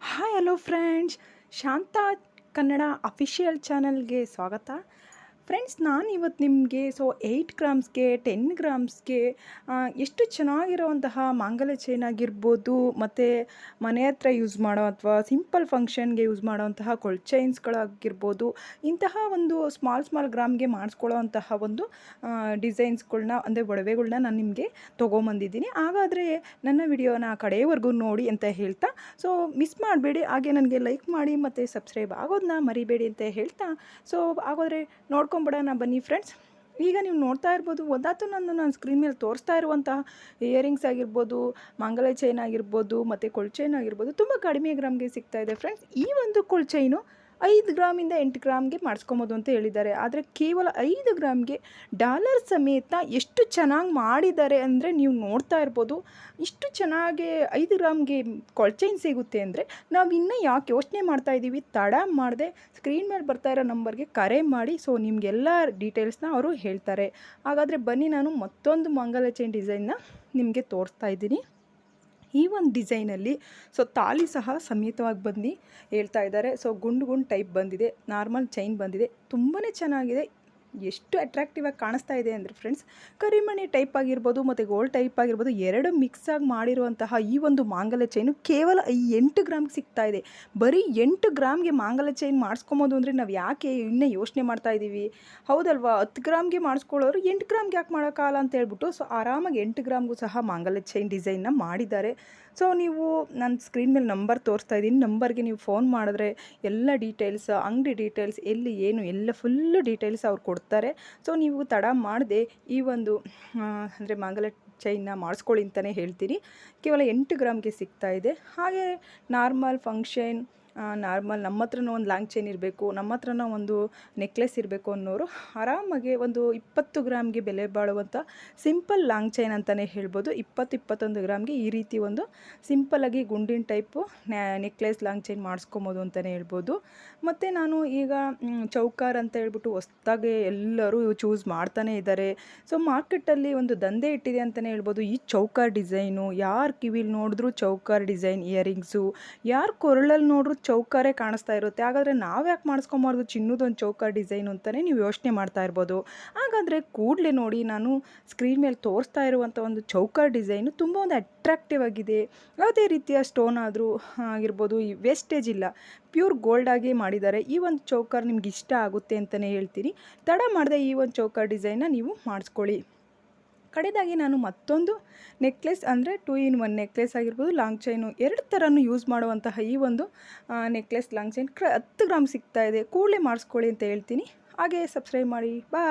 Hi hello friends Shanta Kannada official ಚಾನಲ್ಗೆ ಸ್ವಾಗತ. Friends ನಾನು ಇವತ್ತು ನಿಮಗೆ ಸೊ ಏಯ್ಟ್ ಗ್ರಾಮ್ಸ್ಗೆ, ಟೆನ್ ಗ್ರಾಮ್ಸ್ಗೆ ಎಷ್ಟು ಚೆನ್ನಾಗಿರೋವಂತಹ ಮಾಂಗಲ್ಯ ಚೈನ್ ಆಗಿರ್ಬೋದು, ಮತ್ತು ಮನೆ ಹತ್ರ ಯೂಸ್ ಮಾಡೋ ಅಥವಾ ಸಿಂಪಲ್ ಫಂಕ್ಷನ್ಗೆ ಯೂಸ್ ಮಾಡೋವಂತಹ ಕೊಳ್ ಚೈನ್ಸ್ಗಳಾಗಿರ್ಬೋದು, ಇಂತಹ ಒಂದು ಸ್ಮಾಲ್ ಸ್ಮಾಲ್ ಗ್ರಾಮ್ಗೆ ಮಾಡಿಸ್ಕೊಳ್ಳೋವಂತಹ ಒಂದು ಡಿಸೈನ್ಸ್ಗಳನ್ನ ಅಂದರೆ ಒಡವೆಗಳನ್ನ ನಾನು ನಿಮಗೆ ತೊಗೊಂಬಂದಿದ್ದೀನಿ. ಹಾಗಾದರೆ ನನ್ನ ವಿಡಿಯೋನ ಕಡೆಯವರೆಗೂ ನೋಡಿ ಅಂತ ಹೇಳ್ತಾ, ಸೊ ಮಿಸ್ ಮಾಡಬೇಡಿ, ಹಾಗೆ ನನಗೆ ಲೈಕ್ ಮಾಡಿ ಮತ್ತು ಸಬ್ಸ್ಕ್ರೈಬ್ ಆಗೋದನ್ನ ಮರಿಬೇಡಿ ಅಂತ ಹೇಳ್ತಾ, ಸೊ ಹಾಗಾದರೆ ನೋಡ್ಕೊಂಬಿಡೋಣ ಬನ್ನಿ ಫ್ರೆಂಡ್ಸ್ ಈಗ ನೀವು ನೋಡ್ತಾ ಇರ್ಬೋದು, ಒಂದಾತು ನಾನು ನಾನು ಸ್ಕ್ರೀನ್ ಮೇಲೆ ತೋರಿಸ್ತಾ ಇರುವಂತಹ ಇಯರಿಂಗ್ಸ್ ಆಗಿರ್ಬೋದು, ಮಂಗಲ ಚೈನ್ ಆಗಿರ್ಬೋದು, ಮತ್ತು ಕೊಳ್ ಚೈನ್ ಆಗಿರ್ಬೋದು, ತುಂಬ ಕಡಿಮೆ ಗ್ರಾಮ್ಗೆ ಸಿಗ್ತಾ ಇದೆ ಫ್ರೆಂಡ್ಸ್ ಈ ಒಂದು ಕೊಳ್ ಐದು ಗ್ರಾಮಿಂದ ಎಂಟು ಗ್ರಾಮ್ಗೆ ಮಾಡಿಸ್ಕೊಬೋದು ಅಂತ ಹೇಳಿದ್ದಾರೆ. ಆದರೆ ಕೇವಲ ಐದು ಗ್ರಾಮ್ಗೆ ಡಾಲರ್ ಸಮೇತ ಎಷ್ಟು ಚೆನ್ನಾಗಿ ಮಾಡಿದ್ದಾರೆ ಅಂದರೆ ನೀವು ನೋಡ್ತಾ ಇರ್ಬೋದು. ಇಷ್ಟು ಚೆನ್ನಾಗಿ ಐದು ಗ್ರಾಮ್ಗೆ ಕೊಳ್ಚೈನ್ ಸಿಗುತ್ತೆ ಅಂದರೆ ನಾವು ಇನ್ನೂ ಯಾಕೆ ಯೋಚನೆ ಮಾಡ್ತಾ ಇದ್ದೀವಿ ತಡ ಮಾಡದೆ ಸ್ಕ್ರೀನ್ ಮೇಲೆ ಬರ್ತಾ ಇರೋ ನಂಬರ್ಗೆ ಕರೆ ಮಾಡಿ. ಸೊ ನಿಮಗೆಲ್ಲ ಡೀಟೇಲ್ಸ್ನ ಅವರು ಹೇಳ್ತಾರೆ. ಹಾಗಾದರೆ ಬನ್ನಿ ನಾನು ಮತ್ತೊಂದು ಮಂಗಲ ಚೈನ್ ಡಿಸೈನ್ನ ನಿಮಗೆ ತೋರಿಸ್ತಾ ಇದ್ದೀನಿ. ಈ ಒಂದು ಡಿಸೈನಲ್ಲಿ ಸೊ ತಾಳಿ ಸಹ ಸಮೇತವಾಗಿ ಬಂದು ಹೇಳ್ತಾ ಇದ್ದಾರೆ. ಸೊ ಗುಂಡು ಗುಂಡು ಟೈಪ್ ಬಂದಿದೆ, ನಾರ್ಮಲ್ ಚೈನ್ ಬಂದಿದೆ ತುಂಬಾ ಚೆನ್ನಾಗಿದೆ. ಎಷ್ಟು ಅಟ್ರಾಕ್ಟಿವ್ ಆಗಿ ಕಾಣಿಸ್ತಾ ಇದೆ ಅಂದರೆ ಫ್ರೆಂಡ್ಸ್ ಕರಿಮಣಿ ಟೈಪ್ ಆಗಿರ್ಬೋದು, ಮತ್ತು ಗೋಲ್ಡ್ ಟೈಪ್ ಆಗಿರ್ಬೋದು, ಎರಡು ಮಿಕ್ಸ್ ಆಗಿ ಮಾಡಿರುವಂತಹ ಈ ಒಂದು ಮಾಂಗಲ್ಯ ಚೈನು ಕೇವಲ ಈ ಎಂಟು ಗ್ರಾಮ್ಗೆ ಸಿಗ್ತಾ ಇದೆ. ಬರೀ ಎಂಟು ಗ್ರಾಮ್ಗೆ ಮಾಂಗಲ್ಯ ಚೈನ್ ಮಾಡಿಸ್ಕೊಬೋದು ಅಂದರೆ ನಾವು ಯಾಕೆ ಇನ್ನೇ ಯೋಚನೆ ಮಾಡ್ತಾ ಇದ್ದೀವಿ ಹೌದಲ್ವಾ? ಹತ್ತು ಗ್ರಾಮ್ಗೆ ಮಾಡಿಸ್ಕೊಳ್ಳೋರು ಎಂಟು ಗ್ರಾಮ್ಗೆ ಯಾಕೆ ಮಾಡೋಕ್ಕಾಗಲ್ಲ ಅಂತ ಹೇಳ್ಬಿಟ್ಟು ಸೊ ಆರಾಮಾಗಿ ಎಂಟು ಗ್ರಾಮ್ಗೂ ಸಹ ಮಾಂಗಲ್ಯ ಚೈನ್ ಡಿಸೈನ್ನ ಮಾಡಿದ್ದಾರೆ. ಸೊ ನೀವು ನನ್ನ ಸ್ಕ್ರೀನ್ ಮೇಲೆ ನಂಬರ್ ತೋರಿಸ್ತಾ ಇದ್ದೀನಿ. ನಂಬರ್ಗೆ ನೀವು ಫೋನ್ ಮಾಡಿದ್ರೆ ಎಲ್ಲ ಡೀಟೇಲ್ಸ್ ಅಂಗಡಿ ಡೀಟೇಲ್ಸ್ ಎಲ್ಲಿ ಏನು, ಎಲ್ಲ ಫುಲ್ಲು ಡೀಟೇಲ್ಸ್ ಅವ್ರು ಕೊಡ್ತಾರೆ. ಸೊ ನೀವು ತಡ ಮಾಡದೆ ಈ ಒಂದು ಅಂದರೆ ಮಾಂಗಲ್ಯ ಚೈನ್ನ ಮಾಡಿಸ್ಕೊಳ್ಳಿ ಅಂತಲೇ ಹೇಳ್ತೀನಿ. ಕೇವಲ ಎಂಟು ಗ್ರಾಮ್ಗೆ ಸಿಗ್ತಾ ಇದೆ. ಹಾಗೆ ನಾರ್ಮಲ್ ಫಂಕ್ಷನ್ ನಾರ್ಮಲ್ ನಮ್ಮ ಹತ್ರನೂ ಒಂದು ಲಾಂಗ್ ಚೈನ್ ಇರಬೇಕು ನಮ್ಮ ಹತ್ರನೂ ಒಂದು ನೆಕ್ಲೆಸ್ ಇರಬೇಕು ಅನ್ನೋರು ಆರಾಮಾಗಿ ಒಂದು ಇಪ್ಪತ್ತು ಗ್ರಾಮ್ಗೆ ಬೆಲೆ ಬಾಳುವಂಥ ಸಿಂಪಲ್ ಲಾಂಗ್ ಚೈನ್ ಅಂತಲೇ ಹೇಳ್ಬೋದು. ಇಪ್ಪತ್ತು, ಇಪ್ಪತ್ತೊಂದು ಗ್ರಾಮ್ಗೆ ಈ ರೀತಿ ಒಂದು ಸಿಂಪಲಾಗಿ ಗುಂಡಿನ ಟೈಪು ನೆಕ್ಲೆಸ್ ಲಾಂಗ್ ಚೈನ್ ಮಾಡಿಸ್ಕೊಬೋದು ಅಂತಲೇ ಹೇಳ್ಬೋದು. ಮತ್ತು ನಾನು ಈಗ ಚೌಕಾರ್ ಅಂತ ಹೇಳ್ಬಿಟ್ಟು ಹೊಸ್ದಾಗಿ ಎಲ್ಲರೂ ಚೂಸ್ ಮಾಡ್ತಾನೆ ಇದ್ದಾರೆ. ಸೊ, ಮಾರ್ಕೆಟಲ್ಲಿ ಒಂದು ದಂಧೆ ಇಟ್ಟಿದೆ ಅಂತಲೇ ಹೇಳ್ಬೋದು. ಈ ಚೌಕಾರ್ ಡಿಸೈನು, ಯಾರು ಕಿವಿಲಿ ನೋಡಿದ್ರು ಚೌಕಾರ್ ಡಿಸೈನ್ ಇಯರಿಂಗ್ಸು, ಯಾರು ಕೊರಳಲ್ಲಿ ನೋಡಿದ್ರು ಚೌಕಾರೇ ಕಾಣಿಸ್ತಾ ಇರುತ್ತೆ. ಹಾಗಾದರೆ ನಾವು ಯಾಕೆ ಮಾಡಿಸ್ಕೊಂಬಾರ್ದು? ಚಿನ್ನದೊಂದು ಚೌಕರ್ ಡಿಸೈನ್ ಅಂತಲೇ ನೀವು ಯೋಚನೆ ಮಾಡ್ತಾ ಇರ್ಬೋದು. ಹಾಗಾದರೆ ಕೂಡಲೇ ನೋಡಿ ನಾನು ಸ್ಕ್ರೀನ್ ಮೇಲೆ ತೋರಿಸ್ತಾ ಇರುವಂಥ ಒಂದು ಚೌಕರ್ ಡಿಸೈನು ತುಂಬ ಒಂದು ಅಟ್ರಾಕ್ಟಿವ್ ಆಗಿದೆ. ಯಾವುದೇ ರೀತಿಯ ಸ್ಟೋನ್ ಆದರೂ ಆಗಿರ್ಬೋದು, ಈ ವೇಸ್ಟೇಜ್ ಇಲ್ಲ. ಪ್ಯೂರ್ ಗೋಲ್ಡ್ ಆಗಿ ಮಾಡಿದ್ದಾರೆ. ಈ ಒಂದು ಚೌಕರ್ ನಿಮ್ಗೆ ಇಷ್ಟ ಆಗುತ್ತೆ ಅಂತಲೇ ಹೇಳ್ತೀನಿ. ತಡ ಮಾಡದೆ ಈ ಒಂದು ಚೌಕರ್ ಡಿಸೈನ್ನ ನೀವು ಮಾಡಿಸ್ಕೊಳ್ಳಿ. ಕಡೆದಾಗಿ ನಾನು ಮತ್ತೊಂದು ನೆಕ್ಲೆಸ್ ಅಂದರೆ ಟೂ ಇನ್ ಒನ್ ನೆಕ್ಲೆಸ್ ಆಗಿರ್ಬೋದು ಲಾಂಗ್ ಚೈನು ಎರಡು ಥರನೂ ಯೂಸ್ ಮಾಡುವಂತಹ ಈ ಒಂದು ನೆಕ್ಲೆಸ್ ಲಾಂಗ್ ಚೈನ್ ಕ್ರ ಹತ್ತು ಗ್ರಾಮ್ ಸಿಗ್ತಾಯಿದೆ ಕೂಡಲೇ ಮಾಡಿಸ್ಕೊಳ್ಳಿ ಅಂತ ಹೇಳ್ತೀನಿ. ಹಾಗೆ ಸಬ್ಸ್ಕ್ರೈಬ್ ಮಾಡಿ. ಬಾಯ್